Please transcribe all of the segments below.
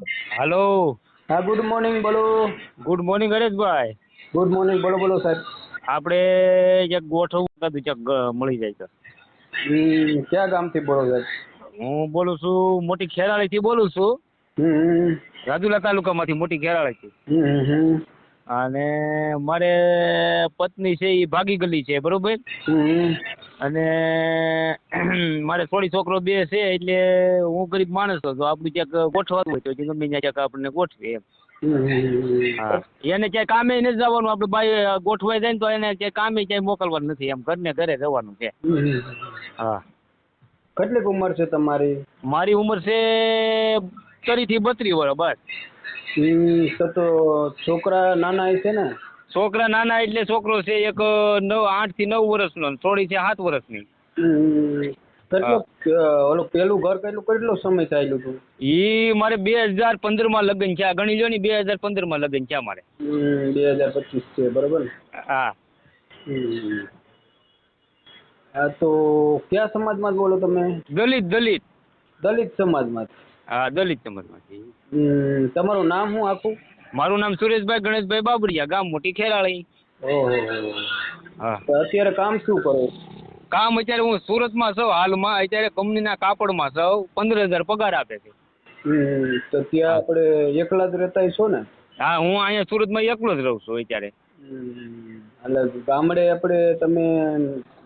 હાલો. હા good morning બોલો. Good morning Hareshbhai. Good morning બોલો બોલો સાહેબ. આપણે એક ગોઠવું હતું ચક મળી જાય હમ, ક્યાં ગામથી બોલો સાહેબ હું બોલું છું મોટી ખેરાળીથી બોલું છું. રાજુલા તાલુકામાંથી મોટી ખેરાળીથી હમ, હમ, અને મારે પત્ની છે એ ભાગી ગયેલી છે બરોબર? અને મારે થોડી છોકરો બે છે એટલે હું ગરીબ માણસ હતો. આપણું ક્યાંક ગોઠવાનું હોય તો ગમે ત્યાં ક્યાંક આપણને ગોઠવે એમ. એને ક્યાંય કામે નથી જવાનું આપણે ભાઈ ગોઠવાઈ જાય ને તો એને ક્યાંય કામે ક્યાંય મોકલવાનું નથી એમ. ઘરને ઘરે રહેવાનું છે. હા. કેટલીક ઉંમર છે તમારી? મારી ઉંમર છે તરીથી બત્રીસ વર્ષ બસ. હમ, તો તો છોકરા નાના હશે ને? છોકરા નાના એટલે છોકરો છે એક નવ આઠથી નવ વર્ષનો થોડી છે સાત વર્ષની. કેટલો અ, પેલું ઘર કેટલું કેટલો સમય ચાલ્યું હતું? ઈ મારે બે હજાર પંદરમાં લગ્ન થયા ગણી લો ને બે હજાર પંદરમાં લગ્ન થયા મારે બે હજાર પચીસ છે બરોબર હા. હા તો કયા સમાજમાં બોલો તમે? દલિત દલિત. દલિત સમાજમાં હા દલિત સમાજમાંથી તમારું નામ શું આખું? મારું નામ સુરેશભાઈ ગણેશભાઈ બાબરિયા ગામ મોટી ખેરાળી. અત્યારે કામ શું કરો? કામ અત્યારે હું સુરતમાં છું. હાલમાં અત્યારે કંપનીના કાપડમાં છું. પંદર હજાર પગાર આપે છે. તો ત્યાં આપણે એકલા જ રહેતા છો ને? હા હું અહીંયા સુરતમાં એકલો જ રહું છું અત્યારે. એટલે ગામડે આપણે તમે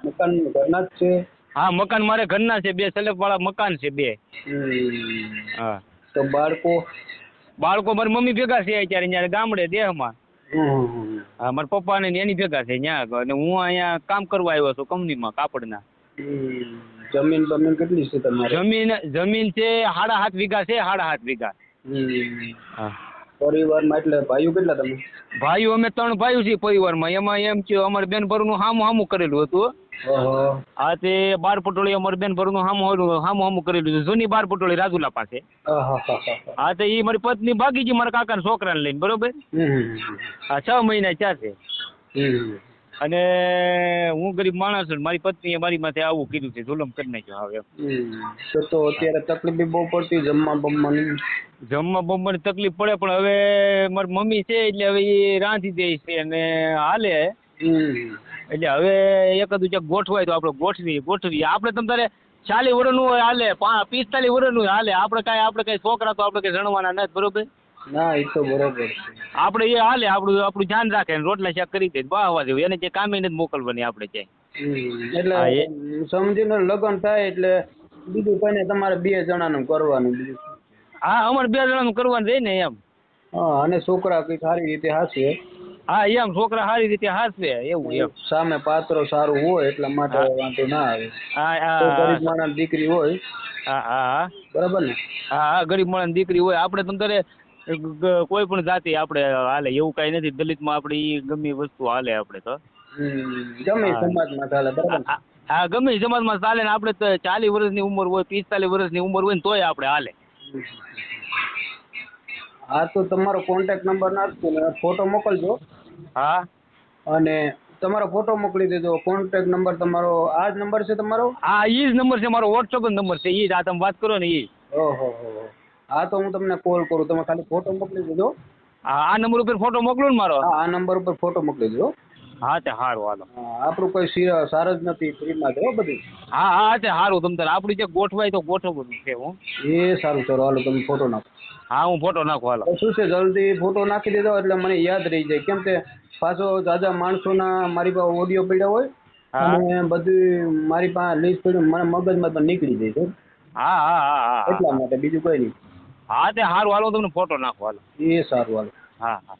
મકાન ઘરના જ છે? હા મકાન મારે ઘરના છે બે સ્લેબ વાળા મકાન છે બે. હા. તો બાળકો? બાળકો મારી મમ્મી ભેગા છે અત્યારે અહીંયા ગામડે દેહમાં. માં હા મારા પપ્પા ને એની ભેગા છે ત્યાં અને હું અહીંયા કામ કરવા આવ્યો છું કંપનીમાં કાપડના. જમીન બમીન કેટલી છે તમારે? જમીન જમીન છે સાડા સાત વીઘા છે સાડા સાત વીઘા. હા. પરિવારમાં એટલે ભાઈઓ કેટલા તમે? ભાઈઓ અમે ત્રણ ભાઈઓ છીએ પરિવારમાં. એમાં એમ છે અમારે બેન ભરનું હામું હામું કરેલું હતું. આ તે બાર પટોળી અમારી બેન ભરનું હામું હામું હામું કરી કરેલું જૂની બાર પટોળી રાજુલા પાસે. હા તે એ મારી પત્ની ભાગી ગઈ મારા કાકાના છોકરાને લઈને બરોબર. આ છ મહિના થયા છે. અને હું ગરીબ માણસ છું મારી પત્નીએ મારી માથે આવું કીધું છે જુલમ કરી નાખ્યો હવે. તો તો અત્યારે તકલીફ બહુ પડતી જમવા બમવાની. જમવા બમવાની તકલીફ પડે પણ હવે મારી મમ્મી છે એટલે હવે એ રાંધી દે છે અને હાલે. એટલે હવે એકાદું ક્યાંક ગોઠવાય તો આપણે ગોઠવી ગોઠવી. આપણે તમ તારે ચાલીસ વર્ષનું હાલે પિસ્તાલીસ વર્ષનું હાલે. આપણે કાંઈ આપણે કાંઈ છોકરા તો આપણે કઈ જણવાના નથી બરોબર? ના એ તો બરોબર આપણે એ હાલે આપણું આપણું ધ્યાન રાખે ને રોટલા શાક કરી દે આવવા દેવું એને જે કામે નથી મોકલવાની આપણે ક્યાંય. એટલે સમજીને લગ્ન થાય એટલે બીજું કઈ નહીં તમારે બે જણાનું કરવાનું બીજું. હા અમારે બે જણાનું કરવાનું રહે ને એમ. હા અને છોકરા કઈ સારી રીતે હાશે હા એમ છોકરા સારી રીતે હાસવે એવું એમ. સામે પાત્રો સારું હોય એટલા માટે વાંધો ના આવે. હા હા. ગરીબ માણસ દીકરી હોય હા હા બરાબર ને? હા હા ગરીબ માણસ દીકરી હોય. આપણે તમ તારે કોઈ પણ જાતિ આપણે હાલે. એવું કઈ નથી. દલિતમાં આપણે ઈ ગમે વસ્તુ હાલે આપણે તો. ગમે. સમાજમાં ચાલે બરાબર હા, ગમે સમાજમાં ચાલે ને આપણે તો ચાલીસ વર્ષની ઉંમર હોય પિસ્તાલીસ વર્ષની ઉંમર હોય ને તોય આપણે હાલે. હા તો તમારો કોન્ટેક્ટ નંબર નાખજો ને ફોટો મોકલજો. હા. અને તમારો ફોટો મોકલી દેજો. કોન્ટેક્ટ નંબર તમારો આ જ નંબર છે તમારો? હા ઈ જ નંબર છે મારો વોટ્સઅપ નંબર છે એ જ આ તમે વાત કરો ને એ ઓહો હો હા. તો હું તમને કોલ કરું. તમે ખાલી ફોટો મોકલી દેજો. હા આ નંબર ઉપર ફોટો મોકલો ને મારો. હા આ નંબર ઉપર ફોટો મોકલી દેજો. હા તે સારું હાલો. આપણું કોઈ સાર જ નથી ફ્રીમાં છે બધું? હા હા તે સારું તમ તારે. આપણી જે ગોઠવાય તો ગોઠવવું છે હું? એ સારું ચલો હાલો તમે ફોટો નાખો. હા હું ફોટો નાખો હાલો. શું છે જલ્દી ફોટો નાખી દેજો એટલે મને યાદ રહી જાય. કેમ કે પાછો જાજા માણસોના મારી પાસે ઓડિયો પડ્યા હોય અને બધું મારી પાસે લિસ્ટ પડ્યું મને મગજમાં પણ નીકળી જાય છે હા હા હા હા એટલા માટે બીજું કઈ નહીં. હા તે સારું હાલો તમને ફોટો નાખો હાલો. એ સારું હાલો. હા હા.